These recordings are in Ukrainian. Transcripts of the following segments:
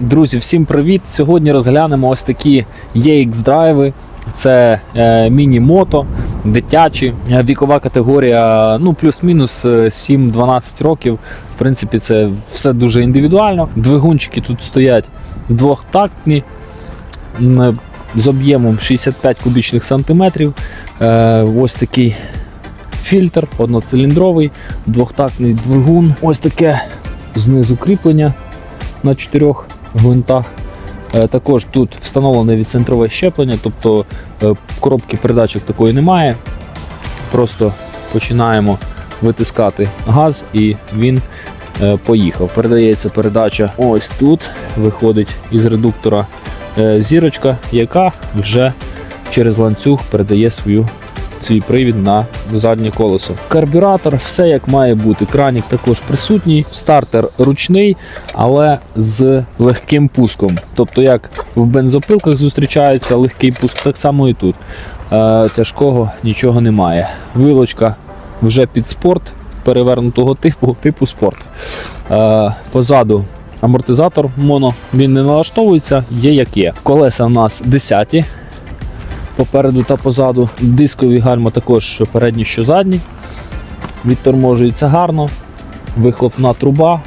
Друзі, всім привіт! Сьогодні розглянемо ось такі EX драйви. Це е, міні-мото, дитячі, Е, вікова категорія, ну плюс-мінус е, 7-12 років. В принципі, це все дуже індивідуально. Двигунчики тут стоять двохтактні е, з об'ємом 65 кубічних сантиметрів. Е, ось такий фільтр, одноциліндровий, двохтактний двигун. Ось таке знизу кріплення на чотирьох гвинтах. Е, Також тут встановлене відцентрове щеплення, тобто е, коробки передачок такої немає. Просто починаємо витискати газ і він е, поїхав. Передається передача ось тут. Виходить із редуктора зірочка, яка вже через ланцюг передає свою свій привід на заднє колесо. Карбюратор, все як має бути. Кранік також присутній. Стартер ручний, але з легким пуском. Тобто, як в бензопилках зустрічається легкий пуск, так само і тут. Е, тяжкого нічого немає. Вилочка вже під спорт, перевернутого типу, типу спорт. Е, позаду амортизатор моно, він не налаштовується, є як є. Колеса у нас 10 попереду та позаду. Дискові гальма також що передні, що задні. Відторможується гарно. Вихлопна труба.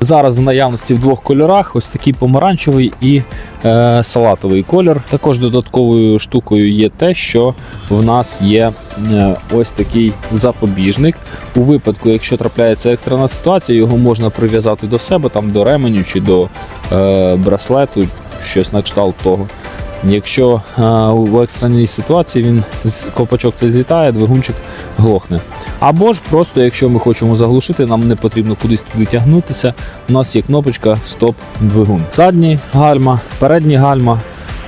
Зараз в наявності в двох кольорах: ось такий помаранчевий і е, салатовий колір. Також додатковою штукою є те, що в нас є е, ось такий запобіжник. У випадку, якщо трапляється екстрена ситуація, його можна прив'язати до себе, там до ременю чи до е, браслету, щось на кшталт того. Якщо е, в екстреній ситуації він з копачок цей злітає, двигунчик глохне. Або ж просто, якщо ми хочемо заглушити, нам не потрібно кудись туди тягнутися. У нас є кнопочка стоп-двигун. Задні гальма, передні гальма,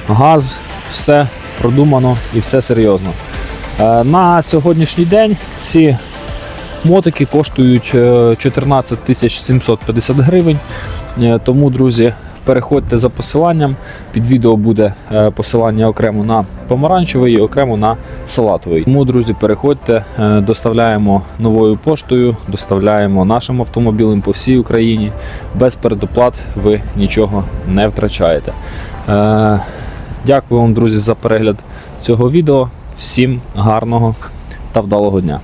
газ, все продумано і все серйозно. Е, На сьогоднішній день ці мотики коштують е, 14 750 гривень. Е, Тому, друзі, переходьте за посиланням. Під відео буде е, посилання окремо на помаранчевий і окремо на салатовий. Тому, друзі, переходьте, е, доставляємо новою поштою, доставляємо нашим автомобілем по всій Україні. Без передоплат ви нічого не втрачаєте. Е, Дякую вам, друзі, за перегляд цього відео. Всім гарного та вдалого дня.